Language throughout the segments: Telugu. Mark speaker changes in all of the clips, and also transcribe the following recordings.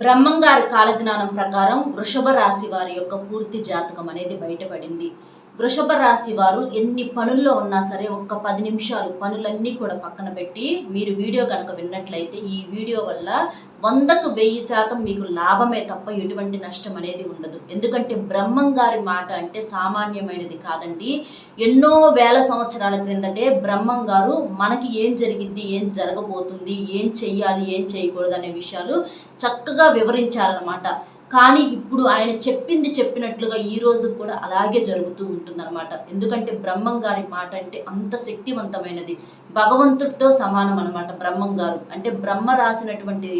Speaker 1: బ్రహ్మంగారి కాలజ్ఞానం ప్రకారం వృషభ రాశి వారి యొక్క పూర్తి జాతకం అనేది బయటపడింది. వృషభ రాశి వారు ఎన్ని పనుల్లో ఉన్నా సరే ఒక్క పది నిమిషాలు పనులన్నీ కూడా పక్కన పెట్టి మీరు వీడియో కనుక విన్నట్లయితే ఈ వీడియో వల్ల వందకు వెయ్యి శాతం మీకు లాభమే తప్ప ఎటువంటి నష్టం అనేది ఉండదు. ఎందుకంటే బ్రహ్మం గారి మాట అంటే సామాన్యమైనది కాదండి. ఎన్నో వేల సంవత్సరాల క్రిందటే బ్రహ్మం గారు మనకి ఏం జరిగిద్ది ఏం జరగబోతుంది ఏం చెయ్యాలి ఏం చేయకూడదు అనే విషయాలు చక్కగా వివరించారనమాట కానీ ఇప్పుడు ఆయన చెప్పింది చెప్పినట్లుగా ఈ రోజు కూడా అలాగే జరుగుతూ ఉంటుందన్నమాట. ఎందుకంటే బ్రహ్మం గారి మాట అంటే అంత శక్తివంతమైనది. భగవంతుడితో సమానం అనమాట బ్రహ్మం గారు. అంటే బ్రహ్మ రాసినటువంటి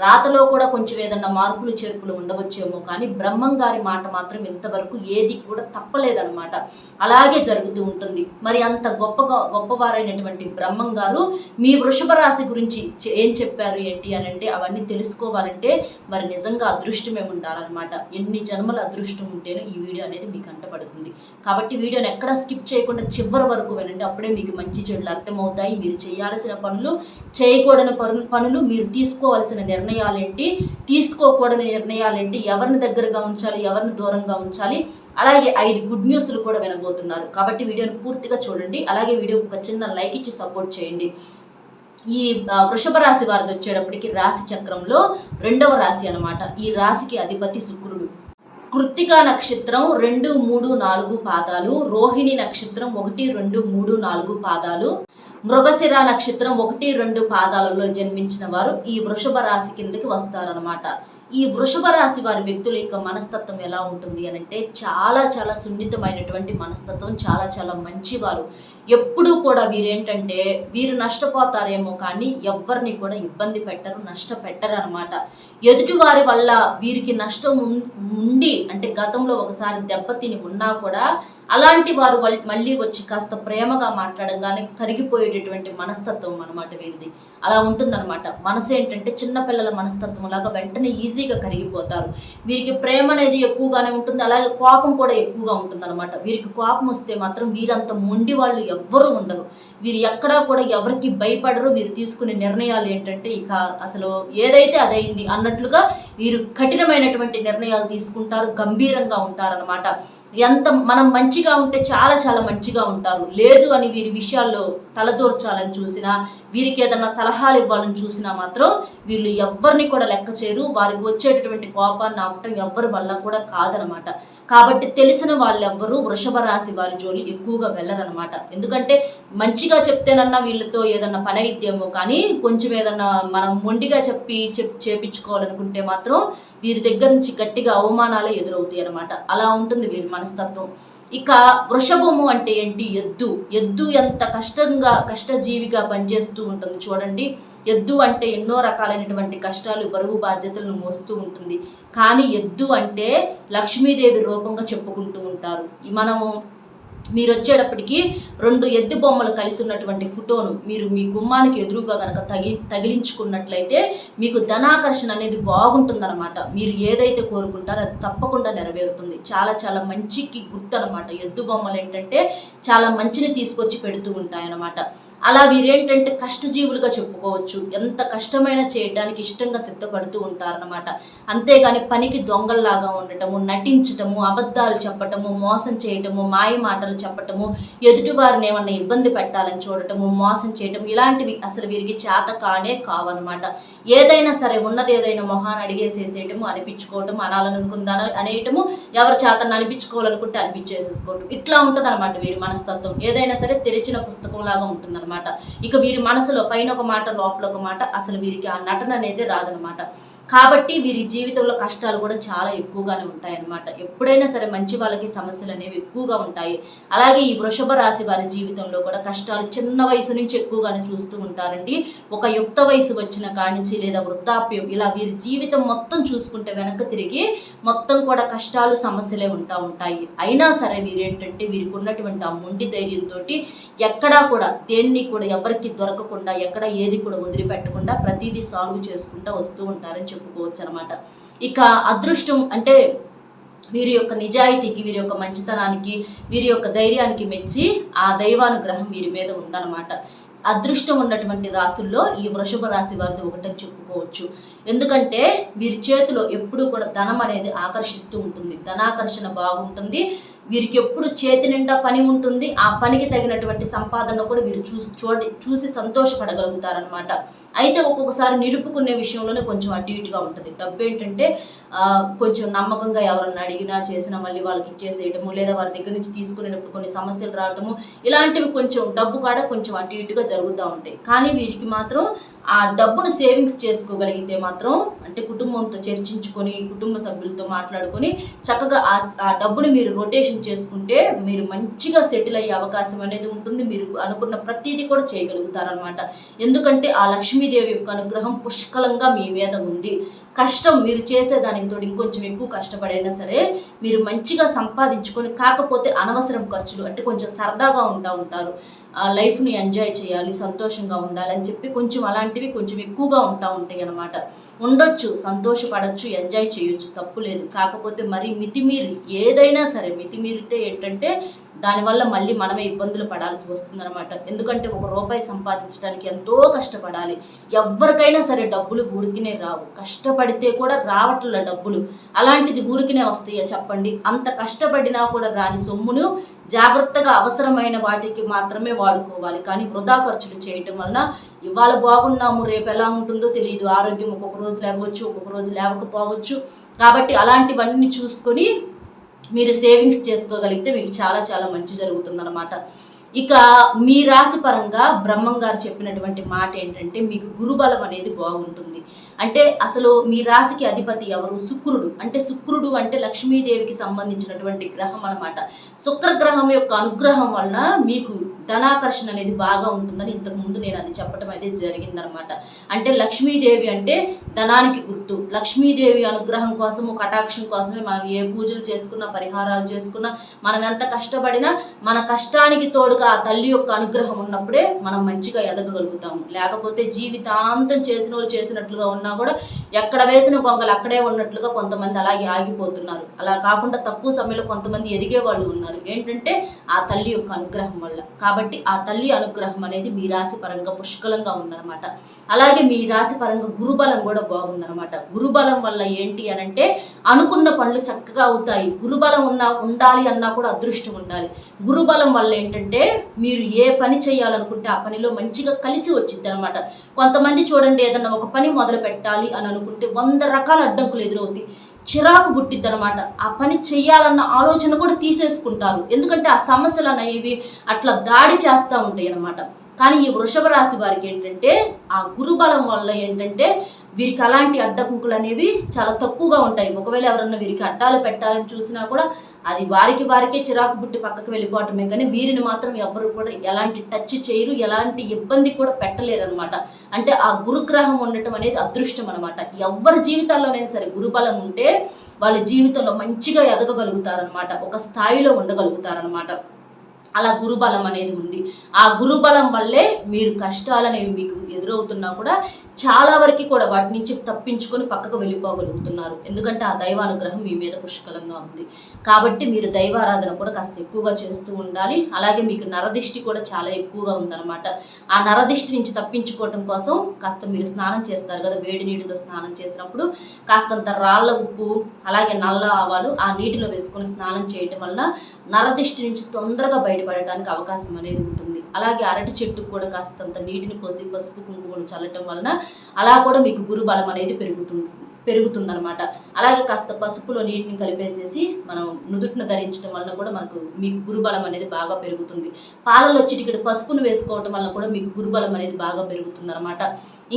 Speaker 1: రాతలో కూడా కొంచెం ఏదన్నా మార్పులు చేర్పులు ఉండవచ్చేమో కానీ బ్రహ్మం గారి మాట మాత్రం ఇంతవరకు ఏది కూడా తప్పలేదన్నమాట. అలాగే జరుగుతూ ఉంటుంది. మరి అంత గొప్పగా గొప్పవారైనటువంటి బ్రహ్మం గారు మీ వృషభ రాశి గురించి ఏం చెప్పారు ఏంటి అని అంటే అవన్నీ తెలుసుకోవాలంటే మరి నిజంగా అదృష్టమేమో ఉండాలన్నమాట ఎన్ని జన్మల అదృష్టం ఉంటేనో ఈ వీడియో అనేది మీకు అంటపడుతుంది. కాబట్టి వీడియోని ఎక్కడా స్కిప్ చేయకుండా చివరి వరకు వినండి. అప్పుడే మీకు మంచి చెడులు అర్థమవుతాయి. మీరు చేయాల్సిన పనులు చేయకూడని పనులు పనులు మీరు తీసుకోవాల్సిన నిర్ణయాలేంటి? తీసుకోకూడని నిర్ణయాలేంటి? ఎవరిని దగ్గరగా ఉంచాలి? ఎవరిని దూరంగా ఉంచాలి? అలాగే ఐదు గుడ్ న్యూస్లు కూడా వినబోతున్నారు. కాబట్టి వీడియోని పూర్తిగా చూడండి. అలాగే వీడియోకి ఒక చిన్న లైక్ ఇచ్చి సపోర్ట్ చేయండి. ఈ వృషభ రాశి వారిది వచ్చేటప్పటికి రాశి చక్రంలో రెండవ రాశి అనమాట ఈ రాశికి అధిపతి శుక్రుడు. కృత్తికా నక్షత్రం రెండు మూడు నాలుగు పాదాలు. రోహిణి నక్షత్రం ఒకటి రెండు మూడు నాలుగు పాదాలు. మృగశిర నక్షత్రం ఒకటి రెండు పాదాలలో జన్మించిన వారు ఈ వృషభ రాశి కిందకి వస్తారనమాట ఈ వృషభ రాశి వారి వ్యక్తుల యొక్క మనస్తత్వం ఎలా ఉంటుంది అని అంటే చాలా చాలా సున్నితమైనటువంటి మనస్తత్వం చాలా చాలా మంచివారు. ఎప్పుడూ కూడా వీరేంటంటే వీరు నష్టపోతారేమో కానీ ఎవరిని కూడా ఇబ్బంది పెట్టరు నష్టపెట్టరు అనమాట ఎదుటివారి వల్ల వీరికి నష్టం ఉండి అంటే గతంలో ఒకసారి దెబ్బతిని ఉన్నా కూడా అలాంటి వారు మళ్ళీ వచ్చి కాస్త ప్రేమగా మాట్లాడంగానే కరిగిపోయేటటువంటి మనస్తత్వం అనమాట వీరిది. అలా ఉంటుందన్నమాట. మనసు ఏంటంటే చిన్నపిల్లల మనస్తత్వం లాగా వెంటనే ఈజీగా కరిగిపోతారు. వీరికి ప్రేమ అనేది ఎక్కువగానే ఉంటుంది. అలాగే కోపం కూడా ఎక్కువగా ఉంటుంది అనమాట వీరికి కోపం వస్తే మాత్రం వీరంత మొండి వాళ్ళు ఎవ్వరూ ఉండరు. వీరు ఎక్కడా కూడా ఎవరికి భయపడరు. వీరు తీసుకునే నిర్ణయాలు ఏంటంటే ఇక అసలు ఏదైతే అదైంది అన్నట్లుగా వీరు కఠినమైనటువంటి నిర్ణయాలు తీసుకుంటారు గంభీరంగా ఉంటారనమాట ఎంత మనం మంచిగా ఉంటే చాలా చాలా మంచిగా ఉంటారు. లేదు అని వీరి విషయాల్లో తలదూర్చాలని చూసినా వీరికి ఏదన్నా సలహాలు ఇవ్వాలని చూసినా మాత్రం వీళ్ళు ఎవ్వరిని కూడా లెక్క చేయరు. వారికి వచ్చేటటువంటి కోపాన్ని ఆపటం ఎవ్వరి వల్ల కూడా కాదనమాట కాబట్టి తెలిసిన వాళ్ళెవ్వరూ వృషభ రాశి వారి జోలి ఎక్కువగా వెళ్ళరనమాట ఎందుకంటే మంచిగా చెప్తేనన్నా వీళ్ళతో ఏదన్నా పని అయిద్దేమో కానీ కొంచెం ఏదన్నా మనం మొండిగా చెప్పి చెప్ చేపించుకోవాలనుకుంటే మాత్రం వీరి దగ్గర నుంచి గట్టిగా అవమానాలే ఎదురవుతాయి అనమాట అలా ఉంటుంది వీరి మనస్తత్వం. ఇక వృషభము అంటే ఏంటి? ఎద్దు. ఎద్దు ఎంత కష్టంగా కష్టజీవిగా పనిచేస్తూ ఉంటుంది చూడండి. ఎద్దు అంటే ఎన్నో రకాలైనటువంటి కష్టాలు బరువు బాధ్యతలను మోస్తూ ఉంటుంది. కానీ ఎద్దు అంటే లక్ష్మీదేవి రూపంగా చెప్పుకుంటూ ఉంటారు. మనము మీరు వచ్చేటప్పటికి రెండు ఎద్దు బొమ్మలు కలిసి ఉన్నటువంటి ఫోటోను మీరు మీ గుమ్మానికి ఎదురుగా కనుక తగి తగిలించుకున్నట్లయితే మీకు ధనాకర్షణ అనేది బాగుంటుందన్నమాట. మీరు ఏదైతే కోరుకుంటారో అది తప్పకుండా నెరవేరుతుంది. చాలా చాలా మంచికి గుర్తు అనమాట ఎద్దు బొమ్మలు ఏంటంటే చాలా మంచిని తీసుకొచ్చి పెడుతూ ఉంటాయన్నమాట. అలా వీరేంటంటే కష్టజీవులుగా చెప్పుకోవచ్చు. ఎంత కష్టమైనా చేయడానికి ఇష్టంగా సిద్ధపడుతూ ఉంటారనమాట అంతేగాని పనికి దొంగల్లాగా ఉండటము నటించటము అబద్ధాలు చెప్పటము మోసం చేయటము మాయ మాటలు చెప్పటము ఎదుటివారిని ఏమన్నా ఇబ్బంది పెట్టాలని చూడటము మోసం చేయటం ఇలాంటివి అసలు వీరికి చేత కానే కావన్నమాట. ఏదైనా సరే ఉన్నది ఏదైనా మొహాన్ని అడిగేసేసేయటము అనిపించుకోవటం అనాలనుకుందా అనేయటము ఎవరి చేతను అనిపించుకోవాలనుకుంటే అనిపించేసేసుకోవటం. ఇట్లా ఉంటుంది అనమాట వీరి మనస్తత్వం. ఏదైనా సరే తెరిచిన పుస్తకం లాగా ఉంటుంది ఇక వీరి మనసులో పైన ఒక మాట లోపల ఒక మాట అసలు వీరికి ఆ నటన అనేది రాదనమాట కాబట్టి వీరి జీవితంలో కష్టాలు కూడా చాలా ఎక్కువగానే ఉంటాయన్నమాట. ఎప్పుడైనా సరే మంచి వాళ్ళకి సమస్యలు అనేవి ఎక్కువగా ఉంటాయి. అలాగే ఈ వృషభ రాశి వారి జీవితంలో కూడా కష్టాలు చిన్న వయసు నుంచి ఎక్కువగానే చూస్తూ ఉంటారండి. ఒక యుక్త వయసు వచ్చిన కాడి నుంచి లేదా వృద్ధాప్యం ఇలా వీరి జీవితం మొత్తం చూసుకుంటే వెనక్కి తిరిగి మొత్తం కూడా కష్టాలు సమస్యలే ఉంటా ఉంటాయి. అయినా సరే వీరేంటంటే వీరికి ఉన్నటువంటి ఆ మొండి ధైర్యంతో ఎక్కడా కూడా దేన్ని కూడా ఎవరికి దొరకకుండా ఎక్కడ ఏది కూడా వదిలిపెట్టకుండా ప్రతిదీ సాల్వ్ చేసుకుంటూ వస్తూ ఉంటారని చెప్పుకోవచ్చు అనమాట ఇక అదృష్టం అంటే వీరి యొక్క నిజాయితీకి వీరి యొక్క మంచితనానికి వీరి యొక్క ధైర్యానికి మెచ్చి ఆ దైవానుగ్రహం వీరి మీద ఉందన్నమాట అదృష్టం ఉన్నటువంటి రాసుల్లో ఈ వృషభ రాశి వారిది ఒకటని చెప్పుకోవచ్చు చెప్పుకోవచ్చు. ఎందుకంటే వీరి చేతిలో ఎప్పుడూ కూడా ధనం అనేది ఆకర్షిస్తూ ఉంటుంది. ధనాకర్షణ బాగుంటుంది. వీరికి ఎప్పుడు చేతి నిండా పని ఉంటుంది ఆ పనికి తగినటువంటి సంపాదన కూడా వీరు చూసి చూడి చూసి సంతోషపడగలుగుతారనమాట అయితే ఒక్కొక్కసారి నిలుపుకునే విషయంలోనే కొంచెం అటు ఇటుగా ఉంటుంది. డబ్బు ఏంటంటే కొంచెం నమ్మకంగా ఎవరన్నా అడిగినా చేసినా మళ్ళీ వాళ్ళకి ఇచ్చేసేయటము లేదా వారి దగ్గర నుంచి తీసుకునేటప్పుడు కొన్ని సమస్యలు రావటము ఇలాంటివి కొంచెం డబ్బు కాడ కొంచెం అటు ఇటుగా జరుగుతూ ఉంటాయి. కానీ వీరికి మాత్రం ఆ డబ్బును సేవింగ్స్ చేసుకోగలిగితే మాత్రం అంటే కుటుంబంతో చర్చించుకొని కుటుంబ సభ్యులతో మాట్లాడుకొని చక్కగా ఆ ఆ డబ్బుని మీరు రొటేషన్ చేసుకుంటే మీరు మంచిగా సెటిల్ అయ్యే అవకాశం అనేది ఉంటుంది. మీరు అనుకున్న ప్రతిదీ కూడా చేయగలుగుతారనమాట ఎందుకంటే ఆ లక్ష్మీదేవి యొక్క అనుగ్రహం పుష్కలంగా మీ మీద ఉంది. కష్టం మీరు చేసేదానికి తోడు ఇంకొంచెం ఎక్కువ కష్టపడైనా సరే మీరు మంచిగా సంపాదించుకొని కాకపోతే అనవసరం ఖర్చులు అంటే కొంచెం సరదాగా ఉంటా ఉంటారు. లైఫ్ని ఎంజాయ్ చేయాలి సంతోషంగా ఉండాలి అని చెప్పి కొంచెం అలాంటివి కొంచెం ఎక్కువగా ఉంటా ఉంటాయి అనమాట ఉండొచ్చు సంతోషపడచ్చు ఎంజాయ్ చేయొచ్చు తప్పు లేదు. కాకపోతే మరి మితిమీరి ఏదైనా సరే మితిమీరితే ఏంటంటే దానివల్ల మళ్ళీ మనమే ఇబ్బందులు పడాల్సి వస్తుందన్నమాట. ఎందుకంటే ఒక రూపాయి సంపాదించడానికి ఎంతో కష్టపడాలి. ఎవరికైనా సరే డబ్బులు ఊరికినే రావు. కష్టపడితే కూడా రావట్ల డబ్బులు. అలాంటిది ఊరికినే వస్తాయా చెప్పండి? అంత కష్టపడినా కూడా రాని సొమ్మును జాగ్రత్తగా అవసరమైన వాటికి మాత్రమే వాడుకోవాలి. కానీ వృధా ఖర్చులు చేయటం వలన ఇవాళ బాగున్నాము రేపు ఎలా ఉంటుందో తెలియదు ఆరోగ్యం ఒక్కొక్క రోజు లేవచ్చు ఒక్కొక్క రోజు లేవకపోవచ్చు కాబట్టి అలాంటివన్నీ చూసుకొని మీరు సేవింగ్స్ చేసుకోగలిగితే మీకు చాలా చాలా మంచి జరుగుతుందన్నమాట. ఇక మీ రాశి పరంగా బ్రహ్మం గారు చెప్పినటువంటి మాట ఏంటంటే మీకు గురుబలం అనేది బాగుంటుంది. అంటే అసలు మీ రాశికి అధిపతి ఎవరు? శుక్రుడు. అంటే శుక్రుడు అంటే లక్ష్మీదేవికి సంబంధించినటువంటి గ్రహం అన్నమాట. శుక్రగ్రహం యొక్క అనుగ్రహం వలన మీకు ధనాకర్షణ అనేది బాగా ఉంటుందని ఇంతకు ముందు నేను అది చెప్పడం అయితే జరిగిందనమాట. అంటే లక్ష్మీదేవి అంటే ధనానికి గుర్తు. లక్ష్మీదేవి అనుగ్రహం కోసము కటాక్షం కోసమే మనం ఏ పూజలు చేసుకున్నా పరిహారాలు చేసుకున్నా మనం ఎంత కష్టపడినా మన కష్టానికి తోడుగా ఆ తల్లి యొక్క అనుగ్రహం ఉన్నప్పుడే మనం మంచిగా ఎదగగలుగుతాము. లేకపోతే జీవితాంతం చేసిన వాళ్ళు చేసినట్లుగా ఉన్నా కూడా ఎక్కడ వేసిన గొంగలు అక్కడే ఉన్నట్లుగా కొంతమంది అలాగే ఆగిపోతున్నారు. అలా కాకుండా తక్కువ సమయంలో కొంతమంది ఎదిగే వాళ్ళు ఉన్నారు. ఏంటంటే ఆ తల్లి యొక్క అనుగ్రహం వల్ల. కాబట్టి ఆ తల్లి అనుగ్రహం అనేది మీ రాశి పరంగా పుష్కలంగా ఉందన్నమాట. అలాగే మీ రాశి పరంగా గురుబలం కూడా బాగుందన్నమాట. గురుబలం వల్ల ఏంటి అని అంటే అనుకున్న పనులు చక్కగా అవుతాయి. గురుబలం ఉన్నా ఉండాలి అన్నా కూడా అదృష్టం ఉండాలి. గురుబలం వల్ల ఏంటంటే మీరు ఏ పని చేయాలనుకుంటే ఆ పనిలో మంచిగా కలిసి వచ్చింది అనమాట కొంతమంది చూడండి ఏదన్నా ఒక పని మొదలు పెట్టాలి అని అనుకుంటే వంద రకాల అడ్డంకులు ఎదురవుతాయి. చిరాకు పుట్టిద్ది అనమాట ఆ పని చెయ్యాలన్న ఆలోచన కూడా తీసేసుకుంటారు. ఎందుకంటే ఆ సమస్యలు అనేవి అట్లా దాడి చేస్తూ ఉంటాయి అన్నమాట కానీ ఈ వృషభ రాశి వారికి ఏంటంటే ఆ గురుబలం వల్ల ఏంటంటే వీరికి అలాంటి అడ్డకుంకులు అనేవి చాలా తక్కువగా ఉంటాయి. ఒకవేళ ఎవరన్నా వీరికి అడ్డాలు పెట్టాలని చూసినా కూడా అది వారికి వారికే చిరాకు పుట్టి పక్కకు వెళ్ళిపోవటమే. కానీ వీరిని మాత్రం ఎవరు కూడా ఎలాంటి టచ్ చేయరు ఎలాంటి ఇబ్బంది కూడా పెట్టలేరు అనమాట అంటే ఆ గురుగ్రహం ఉండటం అనేది అదృష్టం అనమాట ఎవరి జీవితాల్లోనైనా సరే గురుబలం ఉంటే వాళ్ళ జీవితంలో మంచిగా ఎదగగలుగుతారనమాట ఒక స్థాయిలో ఉండగలుగుతారనమాట అలా గురుబలం అనేది ఉంది. ఆ గురుబలం వల్లే మీరు కష్టాలు అనేవి మీకు ఎదురవుతున్నా కూడా చాలా వరకు కూడా వాటి నుంచి తప్పించుకొని పక్కకు వెళ్ళిపోగలుగుతున్నారు. ఎందుకంటే ఆ దైవానుగ్రహం మీ మీద పుష్కలంగా ఉంది. కాబట్టి మీరు దైవారాధన కూడా కాస్త ఎక్కువగా చేస్తూ ఉండాలి. అలాగే మీకు నరదిష్టి కూడా చాలా ఎక్కువగా ఉందన్నమాట. ఆ నరదిష్టి నుంచి తప్పించుకోవటం కోసం కాస్త మీరు స్నానం చేస్తారు కదా వేడి నీటితో స్నానం చేసినప్పుడు. కాస్తంత రాళ్ళ ఉప్పు అలాగే నల్ల ఆవాలు ఆ నీటిలో వేసుకొని స్నానం చేయటం వల్ల నరదిష్టి నుంచి తొందరగా బయట బయటపడటానికి అవకాశం అనేది ఉంటుంది. అలాగే అరటి చెట్టుకు కూడా కాస్తంత నీటిని పోసి పసుపు కుంకుమలు చల్లటం వలన అలా కూడా మీకు గురుబలం అనేది పెరుగుతుంది పెరుగుతుందన్నమాట. అలాగే కాస్త పసుపులో నీటిని కలిపేసేసి మనం నుదుటిన ధరించడం వలన కూడా మనకు మీకు గురుబలం అనేది బాగా పెరుగుతుంది. పాలలో చిటికెడు పసుపును వేసుకోవటం వలన కూడా మీకు గురుబలం అనేది బాగా పెరుగుతుందనమాట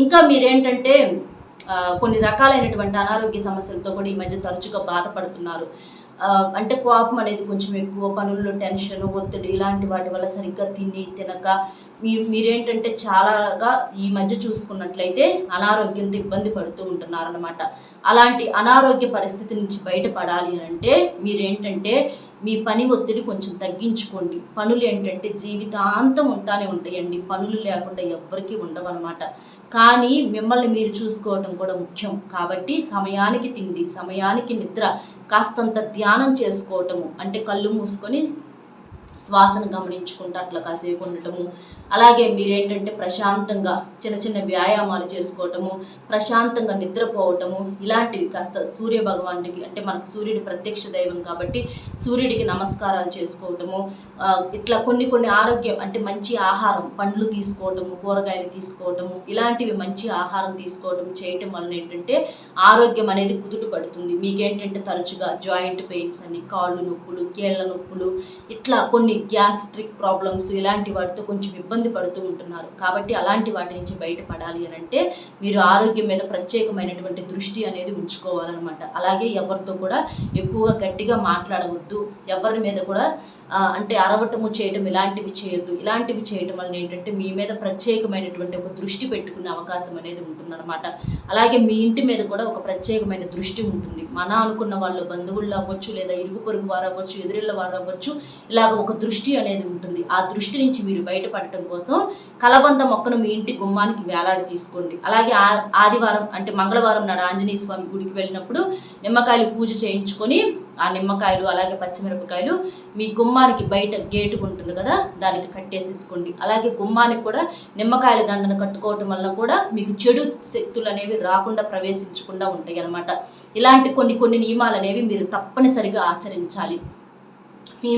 Speaker 1: ఇంకా మీరేంటంటే కొన్ని రకాలైనటువంటి అనారోగ్య సమస్యలతో కూడా ఈ మధ్య తరచుగా బాధపడుతున్నారు. అంటే కోపం అనేది కొంచెం ఎక్కువ పనుల్లో టెన్షన్ ఒత్తిడి ఇలాంటి వాటి వల్ల సరిగ్గా తిని తినక మీ మీరేంటంటే చాలాగా ఈ మధ్య చూసుకున్నట్లయితే అనారోగ్యంతో ఇబ్బంది పడుతూ ఉంటున్నారనమాట అలాంటి అనారోగ్య పరిస్థితి నుంచి బయటపడాలి అని అంటే మీరేంటంటే మీ పని ఒత్తిడి కొంచెం తగ్గించుకోండి. పనులు ఏంటంటే జీవితాంతం ఉంటానే ఉంటాయండి. పనులు లేకుండా ఎవ్వరికీ ఉండవన్నమాట. కానీ మిమ్మల్ని మీరు చూసుకోవటం కూడా ముఖ్యం. కాబట్టి సమయానికి తిండి సమయానికి నిద్ర కాస్తంత ధ్యానం చేసుకోవటము అంటే కళ్ళు మూసుకొని శ్వాసను గమనించుకుంటూ అట్లా కాసేపు ఉండటము. అలాగే మీరేంటంటే ప్రశాంతంగా చిన్న చిన్న వ్యాయామాలు చేసుకోవటము ప్రశాంతంగా నిద్రపోవటము ఇలాంటివి కాస్త సూర్య భగవానుడికి అంటే మనకు సూర్యుడు ప్రత్యక్ష దైవం కాబట్టి సూర్యుడికి నమస్కారాలు చేసుకోవటము ఇట్లా కొన్ని కొన్ని ఆరోగ్యం అంటే మంచి ఆహారం పండ్లు తీసుకోవటము కూరగాయలు తీసుకోవటము ఇలాంటివి మంచి ఆహారం తీసుకోవటం చేయటం వలన ఏంటంటే ఆరోగ్యం అనేది కుదుట పడుతుంది. మీకేంటంటే తరచుగా జాయింట్ పెయిన్స్ అని కాళ్ళు నొప్పులు కీళ్ళ నొప్పులు ఇట్లా కొన్ని కొన్ని గ్యాస్ట్రిక్ ప్రాబ్లమ్స్ ఇలాంటి వాటితో కొంచెం ఇబ్బంది పడుతూ ఉంటున్నారు. కాబట్టి అలాంటి వాటి నుంచి బయటపడాలి అని అంటే మీరు ఆరోగ్యం మీద ప్రత్యేకమైనటువంటి దృష్టి అనేది ఉంచుకోవాలన్నమాట. అలాగే ఎవరితో కూడా ఎక్కువగా గట్టిగా మాట్లాడవద్దు. ఎవరి మీద కూడా అంటే అరవటము చేయటం ఇలాంటివి చేయొద్దు. ఇలాంటివి చేయటం వలన ఏంటంటే మీ మీద ప్రత్యేకమైనటువంటి ఒక దృష్టి పెట్టుకునే అవకాశం అనేది ఉంటుందన్నమాట. అలాగే మీ ఇంటి మీద కూడా ఒక ప్రత్యేకమైన దృష్టి ఉంటుంది. మన అనుకున్న వాళ్ళు బంధువులు అవ్వచ్చు లేదా ఇరుగు పొరుగు వారు అవ్వచ్చు ఎదురిళ్ళ వారు అవ్వచ్చు ఇలాగ ఒక దృష్టి అనేది ఉంటుంది. ఆ దృష్టి నుంచి మీరు బయటపడటం కోసం కలబంద మొక్కను మీ ఇంటి గుమ్మానికి వేలాడి తీసుకోండి. అలాగే ఆ- ఆదివారం అంటే మంగళవారం నాడు ఆంజనేయ స్వామి గుడికి వెళ్ళినప్పుడు నిమ్మకాయలు పూజ చేయించుకొని ఆ నిమ్మకాయలు అలాగే పచ్చిమిరపకాయలు మీ గుమ్మానికి బయట గేటుకు ఉంటుంది కదా దానికి కట్టేసేసుకోండి. అలాగే గుమ్మానికి కూడా నిమ్మకాయల దండను కట్టుకోవటం వలన కూడా మీకు చెడు శక్తులు అనేవి రాకుండా ప్రవేశించకుండా ఉంటాయి అనమాట ఇలాంటి కొన్ని కొన్ని నియమాలు అనేవి మీరు తప్పనిసరిగా ఆచరించాలి.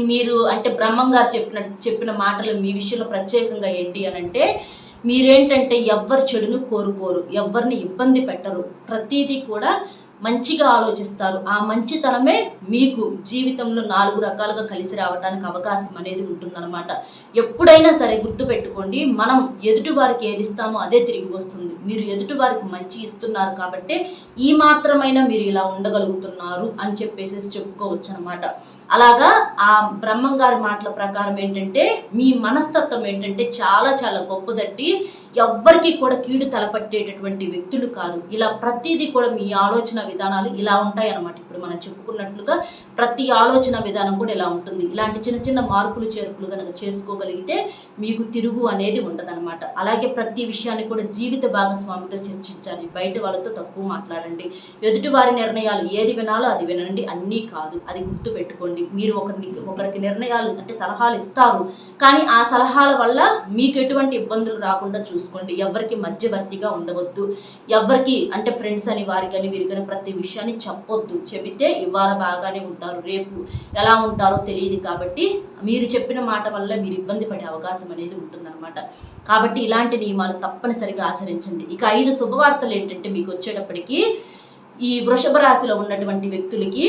Speaker 1: మీరు అంటే బ్రహ్మం గారు చెప్పిన చెప్పిన మాటలు మీ విషయంలో ప్రత్యేకంగా ఏంటి అని అంటే మీరేంటంటే ఎవ్వరు చెడును కోరుకోరు ఎవరిని ఇబ్బంది పెట్టరు. ప్రతిదీ కూడా మంచిగా ఆలోచిస్తారు. ఆ మంచితనమే మీకు జీవితంలో నాలుగు రకాలుగా కలిసి రావడానికి అవకాశం అనేది ఉంటుందన్నమాట. ఎప్పుడైనా సరే గుర్తుపెట్టుకోండి మనం ఎదుటి వారికి ఏది ఇస్తామో అదే తిరిగి వస్తుంది. మీరు ఎదుటి వారికి మంచి ఇస్తున్నారు కాబట్టి ఈ మాత్రమైనా మీరు ఇలా ఉండగలుగుతున్నారు అని చెప్పేసి చెప్పుకోవచ్చు అనమాట అలాగా ఆ బ్రహ్మం గారి మాటల ప్రకారం ఏంటంటే మీ మనస్తత్వం ఏంటంటే చాలా చాలా గొప్పదట్టి ఎవ్వరికి కూడా కీడు తలపట్టేటటువంటి వ్యక్తులు కాదు. ఇలా ప్రతిదీ కూడా మీ ఆలోచన విధానాలు ఇలా ఉంటాయి అన్నమాట ఇప్పుడు మనం చెప్పుకున్నట్లుగా ప్రతి ఆలోచన విధానం కూడా ఇలా ఉంటుంది. ఇలాంటి చిన్న చిన్న మార్పులు చేర్పులు కనుక చేసుకోగలిగితే మీకు తిరుగు అనేది ఉండదన్నమాట. అలాగే ప్రతి విషయాన్ని కూడా జీవిత భాగస్వామితో చర్చించాలి. బయట వాళ్ళతో తక్కువ మాట్లాడండి. ఎదుటి వారి నిర్ణయాలు ఏది వినాలో అది వినండి. అన్నీ కాదు. అది గుర్తు పెట్టుకోండి మీరు ఒకరికి ఒకరికి నిర్ణయాలు అంటే సలహాలు ఇస్తారు. కానీ ఆ సలహాల వల్ల మీకు ఎటువంటి ఇబ్బందులు రాకుండా చూసుకోండి. ఎవరికి మధ్యవర్తిగా ఉండవద్దు. ఎవరికి అంటే ఫ్రెండ్స్ అని వారికని వీరికని ప్రతి విషయాన్ని చెప్పొద్దు. చెబితే ఇవాళ బాగానే ఉంటారు రేపు ఎలా ఉంటారో తెలియదు కాబట్టి మీరు చెప్పిన మాట వల్ల మీరు ఇబ్బంది పడే అవకాశం అనేది ఉంటుందన్నమాట. కాబట్టి ఇలాంటి నియమాలు తప్పనిసరిగా ఆచరించండి. ఇక ఐదు శుభవార్తలు ఏంటంటే మీకు వచ్చేటప్పటికి ఈ వృషభ రాశిలో ఉన్నటువంటి వ్యక్తులకి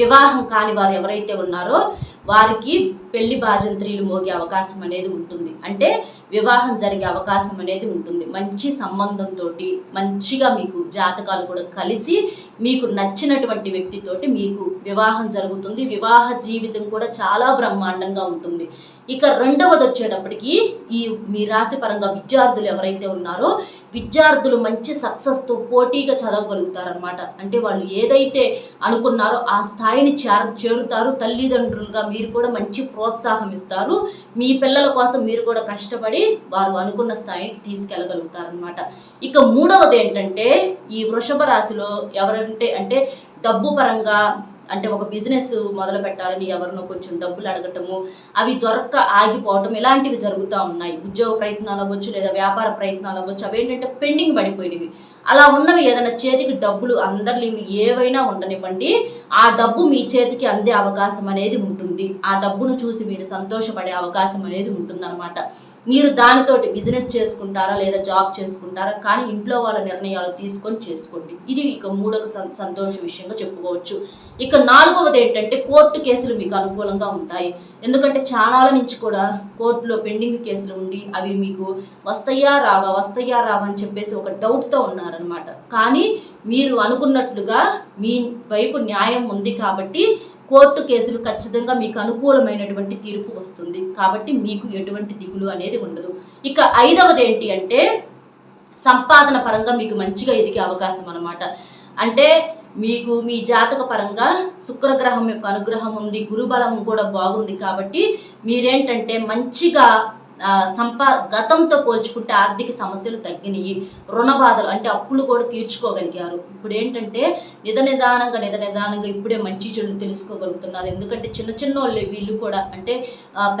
Speaker 1: వివాహం కాని వారు ఎవరైతే ఉన్నారో వారికి పెళ్ళి బాజంత్రీలు మోగే అవకాశం అనేది ఉంటుంది. అంటే వివాహం జరిగే అవకాశం అనేది ఉంటుంది. మంచి సంబంధంతో మంచిగా మీకు జాతకాలు కూడా కలిసి మీకు నచ్చినటువంటి వ్యక్తితోటి మీకు వివాహం జరుగుతుంది. వివాహ జీవితం కూడా చాలా బ్రహ్మాండంగా ఉంటుంది. ఇక రెండవది వచ్చేటప్పటికి ఈ మీ రాశి పరంగా విద్యార్థులు ఎవరైతే ఉన్నారో విద్యార్థులు మంచి సక్సెస్తో పోటీగా చదవగలుగుతారనమాట అంటే వాళ్ళు ఏదైతే అనుకున్నారో ఆ స్థాయిని చేర చేరుతారు. తల్లిదండ్రులుగా మీరు కూడా మంచి ప్రోత్సాహం ఇస్తారు. మీ పిల్లల కోసం మీరు కూడా కష్టపడి వారు అనుకున్న స్థాయికి తీసుకెళ్ళగలుగుతారనమాట ఇక మూడవది ఏంటంటే ఈ వృషభ రాశిలో ఎవరంటే అంటే డబ్బు పరంగా అంటే ఒక బిజినెస్ మొదలు పెట్టాలని ఎవరినో కొంచెం డబ్బులు అడగటము అవి దొరక్క ఆగిపోవటం ఇలాంటివి జరుగుతూ ఉన్నాయి. ఉద్యోగ ప్రయత్నాలు అవ్వచ్చు లేదా వ్యాపార ప్రయత్నాలు అవ్వచ్చు అవి పెండింగ్ పడిపోయినవి. అలా ఉన్నవి ఏదైనా చేతికి డబ్బులు అందరినీ ఏవైనా ఉండనివ్వండి ఆ డబ్బు మీ చేతికి అందే అవకాశం అనేది ఉంటుంది. ఆ డబ్బును చూసి మీరు సంతోషపడే అవకాశం అనేది ఉంటుందన్నమాట. మీరు దానితోటి బిజినెస్ చేసుకుంటారా లేదా జాబ్ చేసుకుంటారా? కానీ ఇంట్లో వాళ్ళ నిర్ణయాలు తీసుకొని చేసుకోండి. ఇది ఇక మూడవ సంతోష విషయంగా చెప్పుకోవచ్చు. ఇక నాలుగవది ఏంటంటే కోర్టు కేసులు మీకు అనుకూలంగా ఉంటాయి. ఎందుకంటే చాలా నుంచి కూడా కోర్టులో పెండింగ్ కేసులు ఉండి అవి మీకు వస్తయ్యా రావా వస్తయ్యా రావా అని చెప్పేసి ఒక డౌట్తో ఉన్నారనమాట కానీ మీరు అనుకున్నట్లుగా మీ వైపు న్యాయం ఉంది కాబట్టి కోర్టు కేసులు ఖచ్చితంగా మీకు అనుకూలమైనటువంటి తీర్పు వస్తుంది. కాబట్టి మీకు ఎటువంటి దిగులు అనేది ఉండదు. ఇక ఐదవది ఏంటి అంటే సంపాదన పరంగా మీకు మంచిగా ఎదిగే అవకాశం అనమాట అంటే మీకు మీ జాతక పరంగా శుక్రగ్రహం యొక్క అనుగ్రహం ఉంది గురుబలం కూడా బాగుంది కాబట్టి మీరేంటంటే మంచిగా సంపా గతంతో పోల్చుకుంటే ఆర్థిక సమస్యలు తగ్గినాయి రుణ బాధలు అంటే అప్పులు కూడా తీర్చుకోగలిగారు. ఇప్పుడు ఏంటంటే నిద నిదానంగా నిద నిదానంగా ఇప్పుడే మంచి చెడు తెలుసుకోగలుగుతున్నారు. ఎందుకంటే చిన్న చిన్న వాళ్ళే వీళ్ళు కూడా అంటే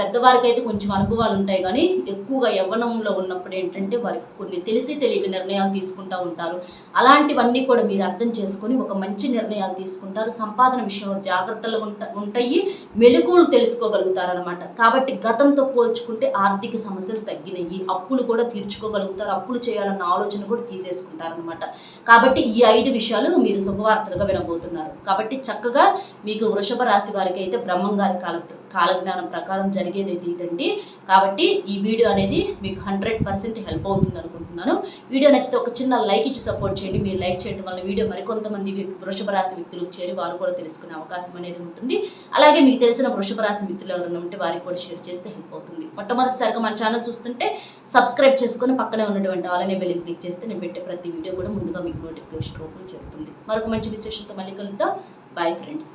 Speaker 1: పెద్దవారికైతే పెద్దవారికి అయితే కొంచెం అనుభవాలు ఉంటాయి. కానీ ఎక్కువగా యవ్వనంలో ఉన్నప్పుడు ఏంటంటే వారికి కొన్ని తెలిసి తెలియక నిర్ణయాలు తీసుకుంటూ ఉంటారు. అలాంటివన్నీ కూడా మీరు అర్థం చేసుకొని ఒక మంచి నిర్ణయాలు తీసుకుంటారు. సంపాదన విషయంలో జాగ్రత్తలు ఉంటాయి. మెలకువలు తెలుసుకోగలుగుతారు అనమాట కాబట్టి గతంతో పోల్చుకుంటే ఆర్థిక సమస్యలు తగ్గినాయి అప్పులు కూడా తీర్చుకోగలుగుతారు అప్పులు చేయాలన్న ఆలోచన కూడా తీసేసుకుంటారు అనమాట కాబట్టి ఈ ఐదు విషయాలు మీరు శుభవార్తలుగా వినబోతున్నారు. కాబట్టి చక్కగా మీకు వృషభ రాశి వారికి అయితే బ్రహ్మంగారి కాల కాలజ్ఞానం ప్రకారం జరిగేది అయితే ఇదండి. కాబట్టి ఈ వీడియో అనేది మీకు హండ్రెడ్ పర్సెంట్ హెల్ప్ అవుతుంది అనుకుంటున్నాను. వీడియో నచ్చితే ఒక చిన్న లైక్ ఇచ్చి సపోర్ట్ చేయండి. మీరు లైక్ చేయడం వల్ల వీడియో మరికొంతమంది వృషభ రాశి వ్యక్తులకు చేరి వారు కూడా తెలుసుకునే అవకాశం అనేది ఉంటుంది. అలాగే మీకు తెలిసిన వృషభ రాశి మిత్రులు ఎవరైనా ఉంటే వారికి కూడా షేర్ చేస్తే హెల్ప్ అవుతుంది. మొట్టమొదటిసారి కనుక మన ఛానల్ చూస్తుంటే సబ్స్క్రైబ్ చేసుకొని పక్కనే ఉన్నటువంటి వాళ్ళని బెల్ క్లిక్ చేస్తే నేను పెట్టే ప్రతి వీడియో కూడా ముందుగా మీకు నోటిఫికేషన్ రూపంలో చేరుతుంది మరొక మంచి విశేషంతో మళ్ళీ కలుద్దాం. Bye friends